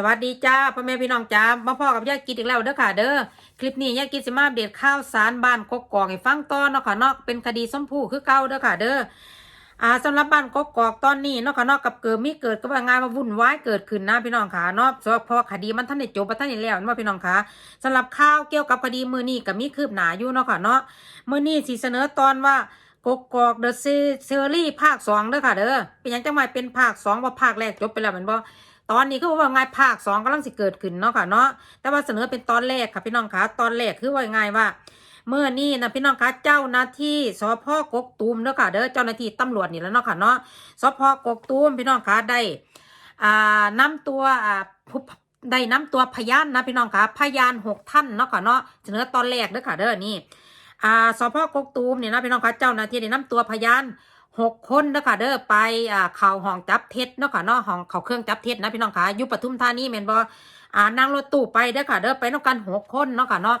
สวัสดีจ้าพ่อแม่พี่น้องจ้ามาพ่อกับยายกินอีกแล้วเด้อค่ะ เด้อคลิปนี้ยายกินสิมาอัปเดข่าวสารบ้านกกกอกให้ฟังต่อเนาะค่ะเนาะเป็นคดีส้มผู้คือเก่าเด้อค่ะ เด้ออ่าสำหรับบ้านกกอกตอนนี้เนาะค่ะเนาะกับเกิดมีเกิดก็ว่างานมาวุ่นวายเกิดขึ้นนะพี่น้องค่ะเนาะเพราะคดีมันท่านได้จบมาท่านได้แล้วนาะพี่น้องค่ะสำหรับข่าวเกี่ยวกับคดีมือนี้ก็มีคืบหนาอยู่เนาะค่ะเนาะมือนี้สิเสนอตอนว่ากกอกเดอะซีรีส์ภาคสองเด้อค่ะเด้อเป็นยังจังหมายเป็นภาคสองว่าภาคแรกจบไปแล้วแมันบ่ ตอนนี้ก็ว่าไงภาคสองกำลังสิเกิดขึ้นเนาะค่ะเนาะแต่ว่าเสนอเป็นตอนแรกค่ะพี่น้องคะตอนแรกคือว่าไงว่า เมื่อนี้นะพี่น้องคะเจ้าหน้าที่สพกกตูมเด้อค่ะเด้อเจ้าหน้าที่ตำรวจนี่แล้วเนาะค่ะเนาะสพกกตูมพี่น้องคะได้อ่านำตัวอ่าผู้ได้นำตัวพยานนะพี่น้องคะพยานหกท่านเนาะค่ะเนาะเสนอตอนแรกเด้อค่ะเด้อนี่อ่าสพกกตูมเนี่ยนะพี่น้องคะเจ้าหน้าที่ได้นำตัวพยาน หกคนนะคะเด้อไปอ่าเข่าห้องจับเท็จเนาะค่ะเนาะห้องเขาเครื่องจับเท็จนะพี่น้องคะยู่ปทุมธานีแมนบอ่านั่งรถตู้ไปเด้อค่ะเด้อไปนำกันหกคนเนาะค่ะเนาะ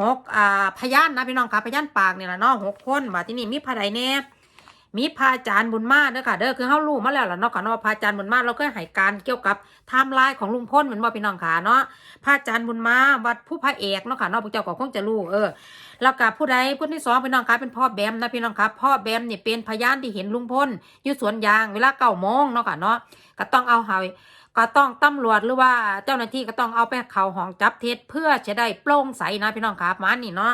หกอ่าพยานนะพี่น้องคะพยานปากเนี่ยละเนาะหกคนมาที่นี่มีพระใดแน่มีพระอาจารย์บุญมาเด้อค่ะเด้อคือเฮารู้มาแล้วล่ะเนาะค่ะเนาะพระอาจารย์บุญมาเราก็ให้การเกี่ยวกับไทม์ไลน์ของลุงพลเหมือนบ่พี่น้องค่ะเนาะพระอาจารย์บุญมาวัดผู้พระเอกเนาะค่ะเนาะพวกเจ้าก็คงจะรู้เออ แล้วกับผู้ใดผู้ที่สองพี่น้องครับเป็นพ่อแบมนะพี่น้องครับพ่อแบมเนี่ยเป็นพยานที่เห็นลุงพลอยู่สวนยางเวลาเก้าโมงเนาะค่ะเนาะก็ต้องเอาเฮาก็ต้องตำรวจหรือว่าเจ้าหน้าที่ก็ต้องเอาไปเข่าห้องจับเท็จเพื่อจะได้โปร่งใสนะพี่น้องครับมานี่เนาะ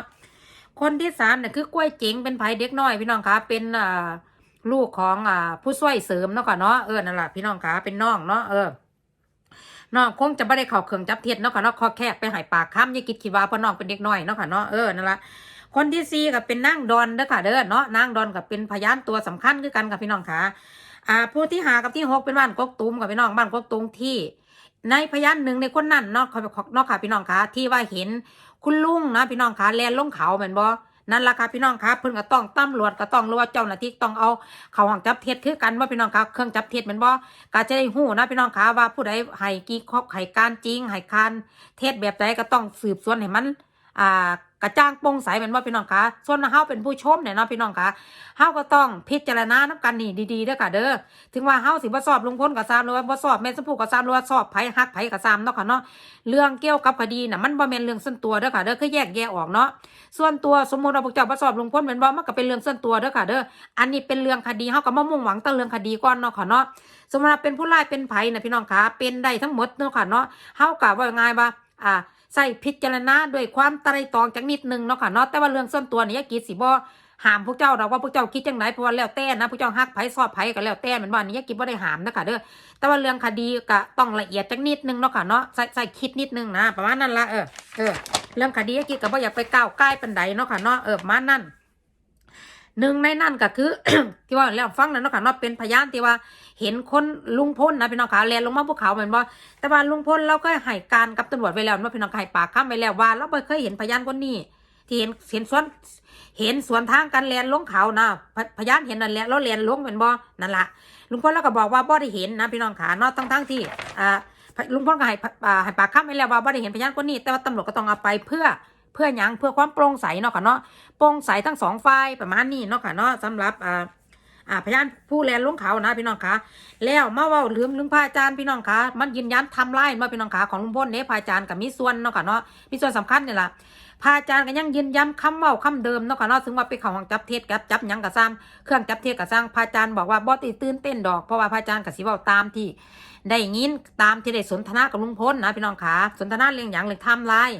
คนที่สามเนี่ยคือกล้วยเจ๋งเป็นไผเด็กน้อยพี่น้องครับเป็นอ่าลูกของอ่าผู้ช่วยเสริมเนาะค่ะเนาะเออนั่นแหละพี่น้องครับเป็นน้องเนาะเออ น้องคงจะไม่ได้เข้าเครื่องจับเท็จเนาะค่ะเนาะคอแคกไปหายปากค้ำยังคิดคิดว่าพราะน้องเป็นเด็กน้อยเนาะค่ะเนาะเออนั่นละคนที่สี่ก็เป็นนางดอนเด้อค่ะเด้อเนาะนางดอนก็เป็นพยานตัวสำคัญคือกันค่ะพี่น้องค่ะอ่าผู้ที่หากับที่หกเป็นบ้านกกตูมกับพี่น้องบ้านกกตูมที่ ในพยานหนึ่งในคนนั้นเนาะเขาเนาะค่ะพี่น้องค่ะที่ว่าเห็นคุณลุงนะพี่น้องค่ะแลนลงเขาเหมือนบ่ นั่นละค่ะพี่น้องครับเพิ่นก็ต้องตำรวจก็ต้องรู้ว่าเจ้าหน้าที่ต้องเอาเขาห้องจับเท็จคือกันว่าพี่น้องครับเครื่องจับเท็จเหมือนบ่ก็จะได้หู้นะพี่น้องครับว่าผู้ใดให้กี่ครอบให้การจริงให้การเท็จแบบใดก็ต้องสืบสวนให้มัน อ่ากระจ่างโปร่งใสเหมือนว่าพี่น้องคะส่วนเฮาเป็นผู้ชมเนี่ยเนาะพี่น้องคะเฮาก็ต้องพิจารณาน้ำกันนี่ดีๆเด้อค่ะเด้อถึงว่าเฮาสิบ่สอบลุงพลก็ตามหรือว่าบ่สอบแม่สมพูก็ตามหรือว่าสอบไผฮักไผก็ตามเนาะค่ะเนาะเรื่องเกี่ยวกับคดีน่ะมันบ่แม่นเรื่องส่วนตัวเด้อค่ะเด้อคือแยกแยะออกเนาะส่วนตัวสมมติว่าพวกเจ้าบ่สอบลุงพลแม่นบ่มันก็เป็นเรื่องส่วนตัวเด้อค่ะเด้ออันนี้เป็นเรื่องคดีเฮาก็มามุ่งหวังต่เรื่องคดีก่อนเนาะค่ะเนาะสมมติเป็นผู้ร้ายเป็นไผ่นะพี่น้องคะเป็นได้ทั้งหมดเนาะค่ะเนาะเฮากะว่าไงว่าอ่า ใส่พิจารณาด้วยความไตรตรองจักนิดนึงเนาะค่ะเนาะแต่ว่าเรื่องส่วนตัวนี่ยากีดสิบ่หามพวกเจ้าเราว่าพวกเจ้าคิดจังไหนเพราะว่าแล้วแต่นะพวกเจ้าฮักไผ่สอบไผ่ก็แล้วแต่เหมือนว่านี่ยากีดบ่ได้หามนะค่ะเด้อแต่ว่าเรื่องคดีก็ต้องละเอียดจักนิดนึงเนาะค่ะเนาะใส่ใส่คิดนิดนึงนะประมาณนั้นละเออเออเรื่องคดียากีดก็บ่อยากไปก้าวใกล้ปันใดเนาะค่ะเนาะเออประมาณนั้น หนึ่งในนั่นก็คือ ที่ว่าแล้วฟังนั้นเนาะค่ะเนาะเป็นพยานที่ว่าเห็นคนลุงพลนะพี่น้องขาแลนลงมาภูเขาเหมือนว่าแต่ว่าลุงพลเราก็ให้การกับตำรวจไว้แล้วว่าพี่น้องให้ปากคำไว้แล้วว่าเราไม่เคยเห็นพยานคนนี้ที่เห็นเห็นสวนเห็นสวนทางกันแลนลงเขานะพพยานเห็นนั่นแหละแล้วแลนลงเหมือนบ่นั่นละลุงพลเราก็บอกว่าบ่ได้เห็นนะพี่น้องขาเนาะทั้งทั้งที่อ่าลุงพลก็ให้อ่าให้ปากคำไว้แล้วว่าบ่ได้เห็นพยานคนนี้ แต่ว่าตำรวจก็ต้องเอาไปเพื่อ เพื่อยังเพื่อความโปร่งใสเนาะค่ะเนาะโปร่งใสทั้งสองฝ่ายประมาณนี้เนาะค่ะเนาะสำหรับอ่าอ่าพยานผู้แลนลงเขานะพี่น้องคะแล้วมาเว่าลืมลืมพระอาจารย์พี่น้องคะมันยืนยันทำลายมาพี่น้องคะของลุงพลเนี่ยพระอาจารย์กับมีส่วนเนาะค่ะเนาะมีส่วนสำคัญเนี่แหละพระอาจารย์ก็ยังยืนยันคำเว้าคำเดิมเนาะค่ะเนาะถึงว่าไปเขาห้องจับเท็จกับจับยังกับซ้ำเครื่องจับเท็จกับซ้ำพระอาจารย์บอกว่าบ่ติตื่นเต้นดอกเพราะว่าพระอาจารย์กับสิว้าตามที่ ได้ยินตามที่ได้สนทนากับลุงพลนะพี่น้องคะสนทนาเรื่องหยังเรื่องทำลาย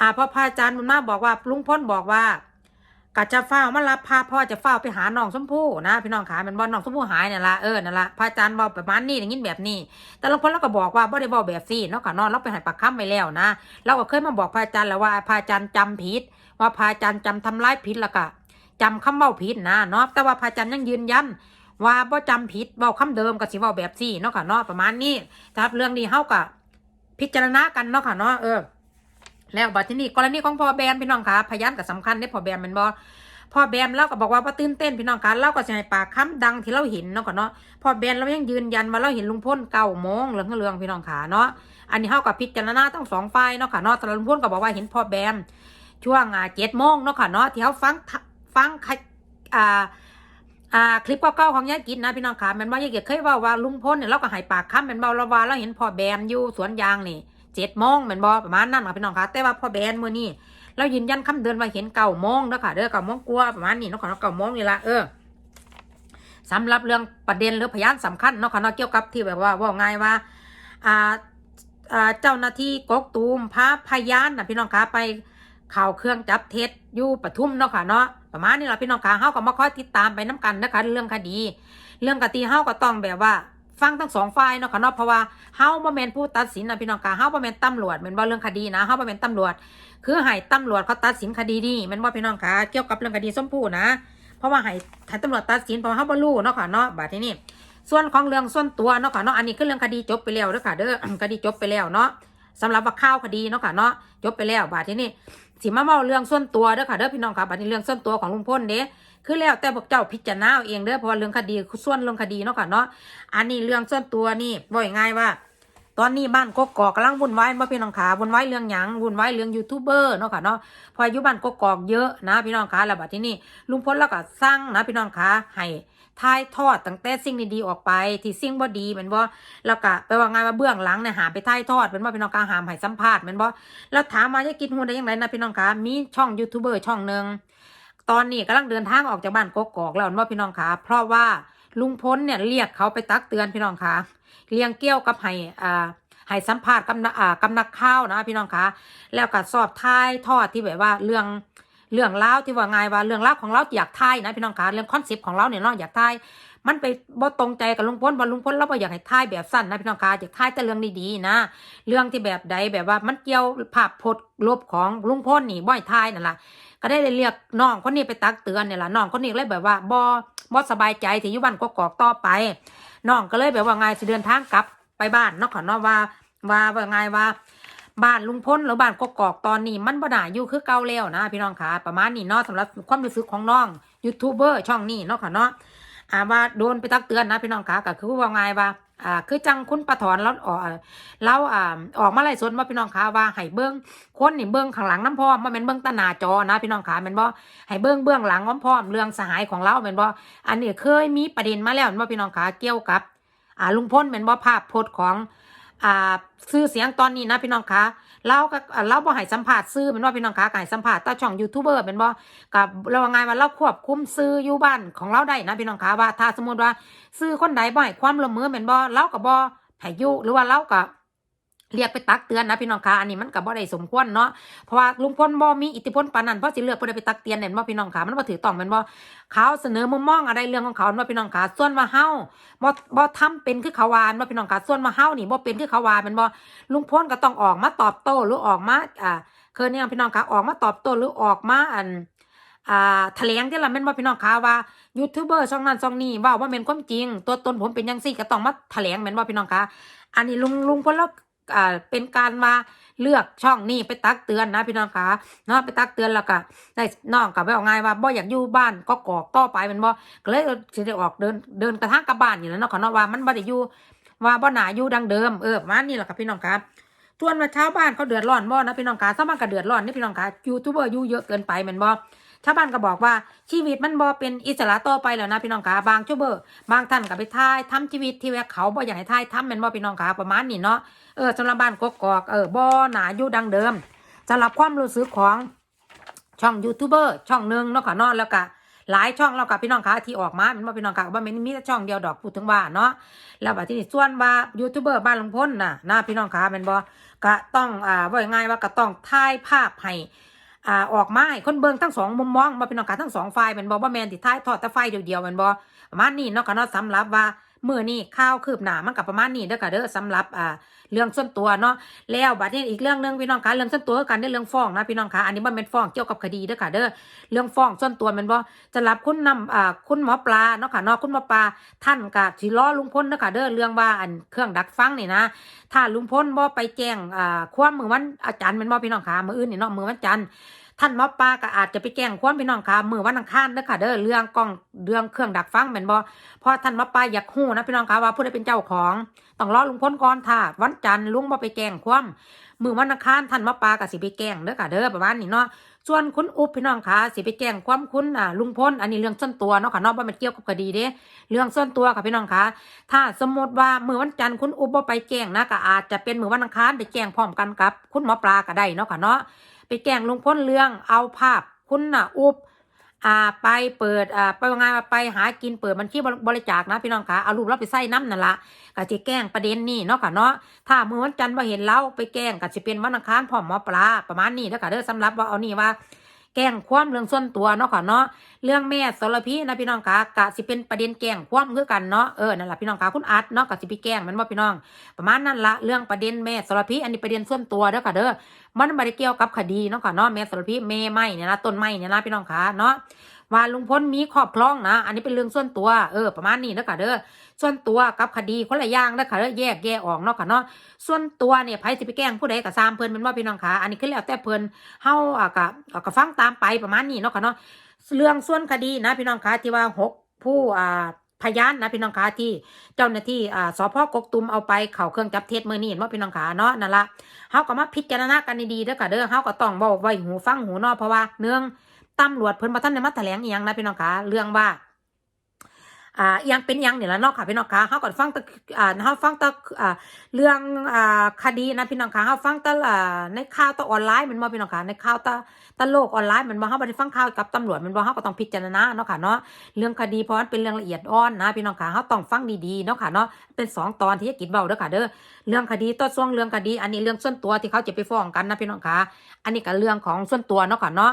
อ่าพราะพระอาจารย์บุญมาบอกว่าลุงพ้นบอกว่ากะจะเฝ้ามารับพาพ่อจะเฝ้าไปหาน้องสมพู่นะพี่น้องขาเป็นบอลน้องสมพู่หายเนี่ยละเออนั่นละพระอาจารย์บอกประมาณนี้อย่างนี้แบบนี้ แต่ลุงพ้นเราก็บอกว่าบ่ได้บอกแบบซี่เนาะค่ะนอนเราไปหายปากค้ำไปแล้วนะเราก็เคยมาบอกพระอาจารย์แล้วว่าพระอาจารย์จำผิดว่าพระอาจารย์จำทำร้ายผิดล้วก็จำคำเบ้าผิดนะเนาะแต่ว่าพระอาจารย์ยังยืนยันว่าบ่จำผิดเบ้าคำเดิมก็สิเว้าแบบซี่เนาะค่ะเนาะประมาณนี้ถ้าเรื่องนี้เฮาก็พิจารณากันเนาะค่ะเนาะเออ แล้วบัดที่นี่กรณีของพ่อแบมพี่น้องคะพยานกับสำคัญได้พ่อแบมเป็นบ่พ่อแบมเราก็บอกว่าว่าตื่นเต้นพี่น้องคะเราก็จะให้ปากคำดังที่เราเห็นเนาะก่อนเนาะพ่อแบมเรายังยืนยันว่าเราเห็นลุงพ่นเก้าโมงเรื่องเรื่องพี่น้องขาเนาะอันนี้เฮากับพิจารณาทั้งสองฝ่ายเนาะค่ะเนาะแต่ลุงพ่นก็บอกว่าเห็นพ่อแบมช่วงอ่าเจ็ดโมงเนาะค่ะเนาะที่เขาฟังฟังคอ่าอ่าคลิปเก่าๆของยายกินนะพี่น้องค่ะแมันว่ายายกินเคยว่าว่าลุงพลเนี่ยเราก็หายปากค้ำแมันเบาเราว่าเราเห็นพ่อแบนอยู่สวนยางนี่ เจ็ดโมงแมันบอประมาณนั้นค่ะพี่น้องค่ะแต่ว่าพ่อแบนมื้อนี้เรายืนยันคำเดินว่าเห็นเก่าโมงเด้อค่ะเด้อเก่าโมงกลัวประมาณนี้เนาะค่ะเนาะเก่าโมงนี่ละเออสำหรับเรื่องประเด็นหรือพยานสำคัญเนาะค่ะเนาะเกี่ยวกับที่แบบว่าว่าไงายว่าอ่าอ่าเจ้าหน้าที่กกตูมพาพยานนะพี่น้องคะไปข่าวเครื่องจับเท็จอยู่ปทุมเนาะค่ะเนาะประมาณนี้แหละพี่น้องคะเฮาก็มาคอยติดตามไปน้กันนะคะเรื่องคดี เรื่องคดีเฮาก็ต้องแบบว่า ฟังทั้งสองฝ่ายเนาะค่ะเนาะเพราะว่าเฮาบ่แม่นผู้ตัดสินนะพี่น้องคะเฮาบ่แม่นตำรวจแม่นบ่เรื่องคดีนะเฮาบ่แม่นตำรวจ คือให้ตำรวจเขาตัดสินคดีนี้แม่นบ่พี่น้องคะเกี่ยวกับเรื่องคดีส้มผู้นะ เพราะว่าให้ให้ตำรวจตัดสินเพราะเฮาบ่รู้เนาะค่ะเนาะบัดทีนี้ส่วนของเรื่องส่วนตัวเนาะค่ะเนาะอันนี้คือเรื่องคดีจบไปแล้วเด้อค่ะเด้อคดีจบไปแล้วเนาะสำหรับว่าข้าวคดีเนาะค่ะเนาะจบไปแล้วบาดทีนี้ สิมาเมาเรื่องส่วนตัวเด้อค่ะเด้อพี่น้องค่ะบาดนี้เรื่องส่วนตัวของลุงพลเด้คือแล้วแต่พวกเจ้าพิจารณาเอาเองเด้อเพราะเรื่องคดีส่วนเรื่องคดีเนาะค่ะเนาะอันนี้เรื่องส่วนตัวนี่ว่าง่ายว่า ตอนนี้บ้านกกอกกำลังวุ่นวายมาพี่น้องขาวุ่นวายเรื่องหยังวุ่นวายเรื่องยูทูบเบอร์เนาะค่ะเนาะเพออายุบ้านกกอกเยอะนะพี่น้องขาแล้วบัดที่นี่ลุงพลแล้วก็สร้างนะพี่น้องขาให้ ทายทอดตั้งแต่สิ่งดีๆออกไป ที่สิ่งบ่ดีมันบ่แล้วก็ไปว่าไงว่าเบื้องหลังเนี่ยหาไปทายทอดเป็นว่าพี่น้องขาหามให้สัมภาษณ์มันบ่แล้วถามมาจะกินหัวได้ยังไงนะพี่น้องขามีช่องยูทูบเบอร์ช่องหนึ่งตอนนี้กำลังเดินทางออกจากบ้านกกอกแล้วแม่นบ่พี่น้องขาเพราะว่าลุงพลเนี่ยเรียกเขาไปตักเตือนพี่น้องขาเรียงเกี่ยวกับให้อ่าให้สัมภาษณ์กับนักอ่ากับนักข่าวนะพี่น้องคะแล้วก็สอบทายทอดที่แบบว่าเรื่อง เรื่องเล่าที่ว่าไงว่าเรื่องเล่าของเราอยากทายนะพี่น้องคะเรื่องคอนเซปต์ของเราเนี่ยเนาะอยากทายมันไปบ่ตรงใจกับลุงพลบ่ลุงพลเราบ่อยากให้ทายแบบสั้นนะพี่น้องคะอยากทายแต่เรื่องดีๆนะ เรื่องที่แบบใดแบบว่ามันเกี่ยวภาพพจน์ลบของลุงพลนี่บ่อยทายนั่นแหละก็ได้เลยเรียกน้องคนนี้ไปตักเตือนเนี่ยแหละน้องคนนี้เลยแบบว่าบ่บ่สบายใจที่อยู่บ้านก็กอกต่อไปน้องก็เลยแบบว่าไงสิเดินทางกลับไปบ้านนาะค่ะเนาะว่าว่าว่าไงว่า บ้านลุงพลหรือบ้านกกอกตอนนี้มันบ่น่าอยู่คือเก่าแล้วนะพี่น้องค่ะ ประมาณนี้เนาะสำหรับความรู้สึกของน้องยูทูบเบอร์ช่องนี้เนาะค่ะเนาะอ่าว่าโดนไปตักเตือนนะพี่น้องค่ะก็คือว่าไงว่าอ่าคือจังคุณปะถอนแล้วออกแล้วอ่าออกมาไล่สนว่าพี่น้องค่ะว่าให้เบิ้งคนนี่เบิ้งข้างหลังน้ำพอมว่าเป็นเบิ้งตานาจอนะพี่น้องค่ะแม่นบ่ให้เบิ้งเบื้องหลังน้ำพอมเรื่องสหายของเราแม่นบ่อันนี้เคยมีประเด็นมาแล้วแม่นบ่พี่น้องค่ะเกี่ยวกับอ่าลุงพลแม่นบ่ภาพโพสของ อ่าซื้อเสียงตอนนี้นะพี่น้องคะเราก็อ่าเราบ่ให้สัมภาษณ์ซื้อเป็นว่าพี่น้องคะก็ให้สัมภาษณ์ต่อช่องยูทูบเบอร์เป็นบ่กับเราไงว่าเราควบคุมซื้ออยู่บ้านของเราได้นะพี่น้องคะว่าถ้าสมมติว่าซื้อคนใดบ่ให้ความร่วมมือเป็นบ่เราก็บ่ให้อยู่หรือว่าเราก็ เรียกไปตักเตือนนะพี่น้องคะอันนี้มันก็บ่ได้สมควรเนาะเพราะว่าลุงพลบ่มีอิทธิพลปานนั้นเพราะสิเลือกบ่ได้ไปตักเตือนเนี่ยบ่พี่น้องคะมันบ่ถือต้องม่นบ่เขาเสนอมุมมองอะไรเรื่องของเขาว่าพี่น้องคะส่วนว่าเฮาบ่บ่ทำเป็นคือเขาวานบ่พี่น้องคะส่วนมาเฮานี่บ่เป็นคือเขาวานมันบ่ลุงพลก็ต้องออกมาตอบโต้หรือออกมาอ่าเคือเนี่ยพี่น้องคะออกมาตอบโต้หรือออกมาอันอ่าแถลงที่ละแม่นบ่พี่น้องคะว่ายูทูบเบอร์ช่องนั้นช่องนี้ว่าว่าแม่นความจริง ตัวตนผมเป็นจังซี่ก็ต้องมาแถลงแม่นบ่พี่น้องคะอันนี้ลุงลุงพลแล้ว อ่าเป็นการมาเลือกช่องนี้ไปตักเตือนนะพี่น้องคะเนาะไปตักเตือนแล้วก็ได้น้องก็ไปเอาง่ายว่าบ่อยากอยู่บ้านก็กอกต่อไปมันบ่ก็เลยสิได้ออกเดินเดินกระทั่งกับบ้านอยู่แล้วเนาะขอเนาะว่ามันบ่ได้อยู่ว่าบ่หนาอยู่ดังเดิมเออมานี้แหละครับพี่น้องครับส่วนว่าชาวบ้านเขาเดือดร้อนบ่นะพี่น้องครับชาวบ้านก็เดือดร้อนนี่พี่น้องครับยูทูบเบอร์อยู่เยอะเกินไปม่นบ่ ชาวบ้านก็บอกว่าชีวิตมันบ่เป็นอิสระต่อไปแล้วนะพี่น้องครับางยูทูบเบอร์บางท่านก็ไปถ่ายทำชีวิตที่ว่าเขาบ่อยากให้ถ่ายทำแม่นบ่พี่น้องครับประมาณนี้เนาะเออสำหรับบ้านกกอกเออบ่หนาอยู่ดังเดิมสำหรับความรู้สึกของช่องยูทูบเบอร์ช่องหนึ่งเนาะค่ะเนาะแล้วก็หลายช่องแล้วกับพี่น้องคะที่ออกมาเป็นว่าพี่น้องคะว่ามันมีแต่ช่องเดียวดอกพูดถึงว่าเนาะแล้วบัดที่นี่ส่วนว่ายูทูบเบอร์บ้านลุงพลน่ะนะพี่น้องคะเป็นบ่ก็ต้องอ่าว่าง่ายว่าก็ต้องถ่ายภาพให้ อ่าออกมาให้คนเบิ่งทั้งสองมุมมองมาเป็นองคะทั้งสองฝ่ายมันบอกว่าแมนติดท้ายทอดแต่ฝ่ายเดียวมันบ่ประมาณนี้เนาะก็เนาะสำหรับว่า เมื่อนี้ข้าวคืบหนามันกับประมาณนี้เด้อค่ะเด้อสำหรับอ่าเรื่องส่วนตัวเนาะแล้วบัดนี้อีกเรื่องหนึงพี่น้องคะเรื่องส่วนตัวกันได้เรื่องฟ้องนะพี่น้องคะอันนี้บ่แม่นฟ้องเกี่ยวกับคดีเด้อค่ะเด้อเรื่องฟ้องส่วนตัวมันบ่จะรับคุณนำอ่าคุณหมอปลาเนาะค่ะเนาะคุณหมอปลาท่านก็สิล้อลุงพลเนาะค่ะเด้อเรื่องว่าอันเครื่องดักฟังนี่นะถ้าลุงพลบ่ไปแจ้งอ่าความมือวันอาจารย์มันบ่พี่น้องคะมืออื่นนี่เนาะมือวันจันทร์ ท่านหมอปลาก็อาจจะไปแก้งความพี่น้องค่ะมือวันอังคารเด้อค่ะเด้อเรื่องกล้องเรื่องเครื่องดักฟังแม่นบ่พราะท่านหมอปลาอยากฮู้นะพี่น้องค่ะว่าผู้ใดเป็นเจ้าของต้องรอลุงพลก่อนถ้าวันจันทร์ลุงบ่ไปแก้งความมือวันอังคารท่านหมอปลาก็สิไปแก้งเด้อค่ะเด้อประมาณนี้เนาะส่วนคุณอุบพี่น้องค่ะสิไปแก้งความคุณอ่าลุงพลอันนี้เรื่องส่วนตัวเนาะค่ะเนาะบ่แม่นเกี่ยวกับคดีเด้เรื่องส่วนตัวค่ะพี่น้องค่ะถ้าสมมติว่ามือวันจันทร์คุณอุบบ่ไปแก้งนะก็อาจจะเป็นมือวันอังคารไปแก้งพร้อมกันกับ คุณหมอปลาก็ได้เนาะค่ะเนาะ ไปแก่งลุงพ้นเรื่องเอาภาพ คุณน่ะอุบอ่าไปเปิดอ่าไปงาไงว่าไปหากินเปิดบัญชีบริจาคนะพี่น้องคะเอารูปเราไปใส่น้ำนั่นละกะจะแกล้งประเด็นนี่เนาะค่ะเนาะถ้ามือวันจันทร์ว่าเห็นเราไปแกล้งกะจะเป็นวันอังคารพร้อมหมอปลาประมาณนี้แล้วค่ะเด้อสำหรับว่าเอานี่ว่า แกล้งความเรื่องส่วนตัวเนาะค่ะเนาะเรื่องแม่สรพีนะพี่น้องคะกะสิเป็นประเด็นแกล้งความคือกันเนาะเออนั่นแหละพี่น้องคะคุณอัดเนาะกะสิพี่แกล้งมันว่าพี่น้อง ประมาณนั้นละเรื่องประเด็นแม่สรพีอันนี้ประเด็นส่วนตัวเด้อค่ะเด้อมันไม่ได้เกี่ยวกับคดีเนาะค่ะเนาะแม่สารพีแม่ไม่เนี่ยนะต้นไม่เนี่ยนะพี่น้องคะเนาะ ว่าลุงพลมีครอบครองนะ อันนี้เป็นเรื่องส่วนตัวเออประมาณนี้เนะค่ะเด้อส่วนตัวกับคดีคนละอย่างเด้อค่ะเด้อแยกแยกออกเนาะค่ะเนาะส่วนตัวเนี่ยไผสิไปแกล้งผู้ใดก็ตามเพิ่นเป็นว่าพี่น้องคะอันนี้คือแล้วแต่เพิ่นเฮาอะก็อะก็ฟังตามไปประมาณนี้เนาะค่ะเนาะเรื่องส่วนคดีนะพี่น้องคะที่ว่าหกผู้อ่าพยานนะพี่น้องคะที่เจ้าหน้าที่อ่าสพกกตุมเอาไปเข้าเครื่องจับเท็จมื้อนี้เห็นว่าพี่น้องคะเนาะนั่นละเฮาก็มาพิจารณากันดีๆเด้อค่ะเด้อเฮาก็ต้องบอกไว้หูฟังหูเนอเพราะว่าเนื่อง ตำรวจเพิ่นบ่ทันได้มาแถลงอีหยังนะพี่น้องคะเรื่องว่าอ่าอียังเป็นอียังเนี่ยละเนาะค่ะพี่น้องคะเฮาก็ฟังตะอ่าเฮาฟังตะอ่าเรื่องอ่าคดีนะพี่น้องคะเฮาฟังตะอ่าในข่าวตะออนไลน์มันบ่พี่น้องคะในข่าวตะตะโลกออนไลน์มันบ่เฮาบ่ได้ฟังข่าวกับตำรวจมันบ่เฮาก็ต้องพิจารณาเนาะค่ะเนาะเรื่องคดีเพราะมันเป็นเรื่องละเอียดอ่อนนะพี่น้องคะเฮาต้องฟังดีๆเนาะค่ะเนาะเป็นสองตอนที่จะกินเว้าเด้อค่ะเด้อเรื่องคดีต่อส่วงเรื่องคดี อันนี้เรื่องส่วนตัวที่เขาจะไปฟ้องกันนะพี่น้องคะอันนี้ก็เรื่องของส่วนตัวเนาะค่ะเนาะ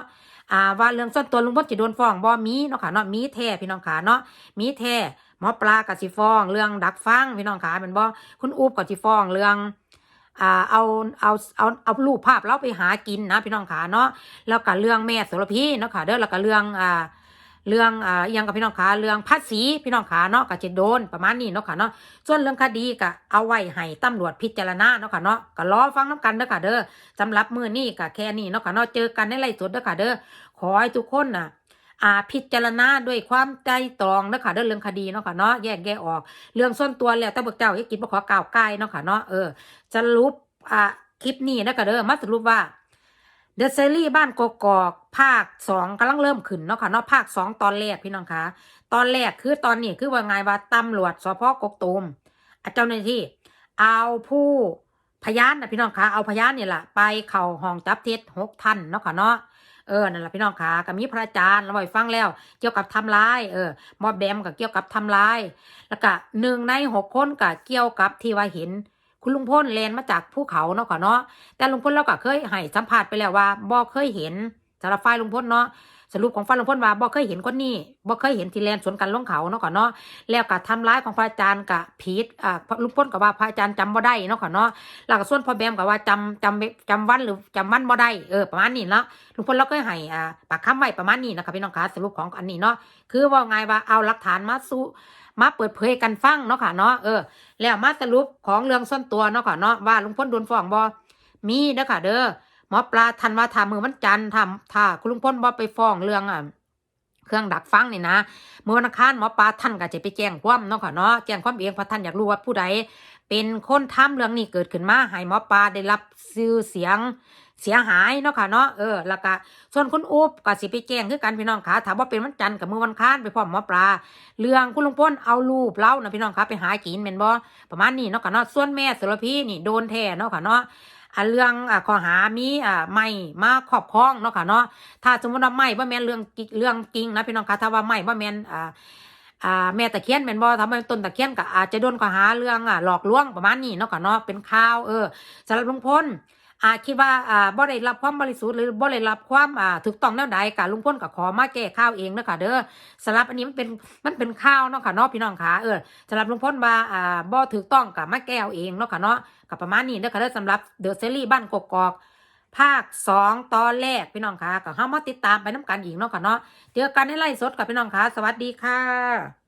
อ่าว่าเรื่องส่วนตัวลุงพลจะโดนฟ้องบ่มีเนาะค่ะเนาะมีแท้พี่น้องคะเนาะมีแท้หมอปลากับสิฟ้อง เรื่องดักฟังพี่น้องคะเป็นบ่คุณอูบกับสิฟ้องเรื่องอ่าเอาเอาเอาเอารูปภาพเราไปหากินนะพี่น้องคะเนาะแล้วก็เรื่องแม่โสระพีเนาะค่ะเด้อแล้วก็เรื่องอ่า เรื่องอ่ายังกับพี่น้องขาเรื่องภาษีพี่น้องขาเนาะก็จะโดนประมาณนี้เนาะค่ะเนาะส่วนเรื่องคดีก็เอาไว้ให้ตำรวจพิจารณาเนาะค่ะเนาะก็รอฟังน้ำกันเด้อค่ะเด้อสำหรับมือนี้ก็แค่นี้เนาะค่ะเนาะเจอกันในไลฟ์สดเด้อค่ะเด้อขอให้ทุกคนน่ะอ่าพิจารณาด้วยความใจตรองเด้อค่ะเด้อเรื่องคดีเนาะค่ะเนาะแยกแยะออก เรื่องส่วนตัวแล้วแต่พวกเจ้าอย่ากินบ่ขอก้าวไกลเนาะค่ะเนาะเออสรุปอ่าคลิปนี้เด้อค่ะเด้อมาสรุปว่า เดอะซีรีส์บ้านกกอกภาคสองกำลังเริ่มขึ้นเนาะค่ะเนาะภาคสองตอนแรกพี่น้องคะตอนแรกคือตอนนี้คือว่าไงว่าตำรวจสพกกตูมเจ้าหน้าที่ เอาผู้พยานนะพี่น้องคะเอาพยานนี่แหละไปเข้าห้องจับเท็จหกท่านเนาะค่ะเนาะเออนั่นแหละพี่น้องคะก็มีพระอาจารย์เราไปฟังแล้ว เกี่ยวกับทำลายเออมอแบมก็เกี่ยวกับทำลาย แล้วก็หนึ่งในหกคนก็เกี่ยวกับที่ว่าเห็น คุณลุงพ่นแลนมาจากภูเขาเนาะค่ะเนาะแต่ลุงพลเราก็เคยให้สัมภาษณ์ไปแล้วว่าบ่เคยเห็นสารบฝ่ายลุงพลเนาะ สรุปของฝ่ายลุงพลว่าบ่เคยเห็นคนนี้บ่เคยเห็นที่แลนสวนกันลงเขาเนาะค่ะเนาะแล้วก็ทำร้ายของพระอาจารย์กับผิดอ่าลุงพลก็ว่าพระอาจารย์จำบ่ได้เนาะค่ะเนาะแล้วก็ส่วนพ่อแบมก็ว่าจำจำจำวันหรือจำวันบ่ได้เออประมาณนี้เนาะลุงพลเราก็ให้อ่าปากคำไว้ประมาณนี้นะคะพี่น้องคะสรุปของอันนี้เนาะคือว่าไงว่าเอาหลักฐานมาสู้มาเปิดเผยกันฟังเนาะค่ะเนาะเออแล้วมาสรุปของเรื่องส่วนตัวเนาะค่ะเนาะว่าลุงพลโดนฟ้องบ่มีเด้อค่ะเด้อ หมอปลาทันว่าทามือวันจันทร์ทำถ้าคุณลุงพลบ่ไปฟ้องเรื่องอะเครื่องดักฟังนี่นะเมื่อวันอังคารหมอปลาท่านก็จะไปแจ้งความเนาะค่ะเนาะแจ้งความเองเพราะท่านอยากรู้ว่าผู้ใดเป็นคนทำเรื่องนี้เกิดขึ้นมาให้หมอปลาได้รับชื่อเสียงเสียหายเนาะค่ะเนาะเออแล้วก็ส่วนคุณอุ๊บก็สิไปแจ้งคือกันพี่น้องค่ะถามว่าเป็นวันจันทร์กับมือวันอังคารไปพร้อมหมอปลา เรื่องคุณลุงพลเอารูปเล่านะพี่น้องค่ะไปหากินแม่นบ่ประมาณนี้เนาะค่ะเนาะส่วนแม่สรพีนี่โดนแท้เนาะค่ะเนาะ อ่าเรื่องอ่าข้อหามีอ่าไม่มาครอบครองเนาะค่ะเนาะถ้าสมมติว่าไม่ว่าแม่นเรื่องเรื่องจริงนะพี่น้องคะถ้าว่าไม่ว่าแม่นอ่าอ่าแม่ตะเคียนแม่นบ่ทำให้ต้นตะเคียนก็อาจจะโดนข้อหาเรื่องอ่าหลอกลวงประมาณนี้เนาะค่ะเนาะเป็นข่าวเออสำหรับลุงพล อาคิดว่าอ่าบ่ได้รับความบริสุทธิ์หรือบ่ได้รับความอ่าถูกต้องแนวใดกะลุงพลก็ขอมาแก้ข่าวเองเนะค่ะเด้อสำหรับอันนี้มันเป็นมันเป็นข่าวเนาะค่ะเนาะพี่น้องค่ะเออสำหรับลุงพลว่าอ่าบ่ถูกต้องก็มาแก้เอาเองเนาะค่ะเนาะกับประมาณนี้เด้อค่ะเด้อสำหรับเดอะซีรีส์บ้านกกอกภาคสองตอนแรกพี่น้องคะก็เข้ามาติดตามไปน้ำกันอีกเนาะค่ะเนาะเจอกันในไลฟ์สดกับพี่น้องคะสวัสดีค่ะ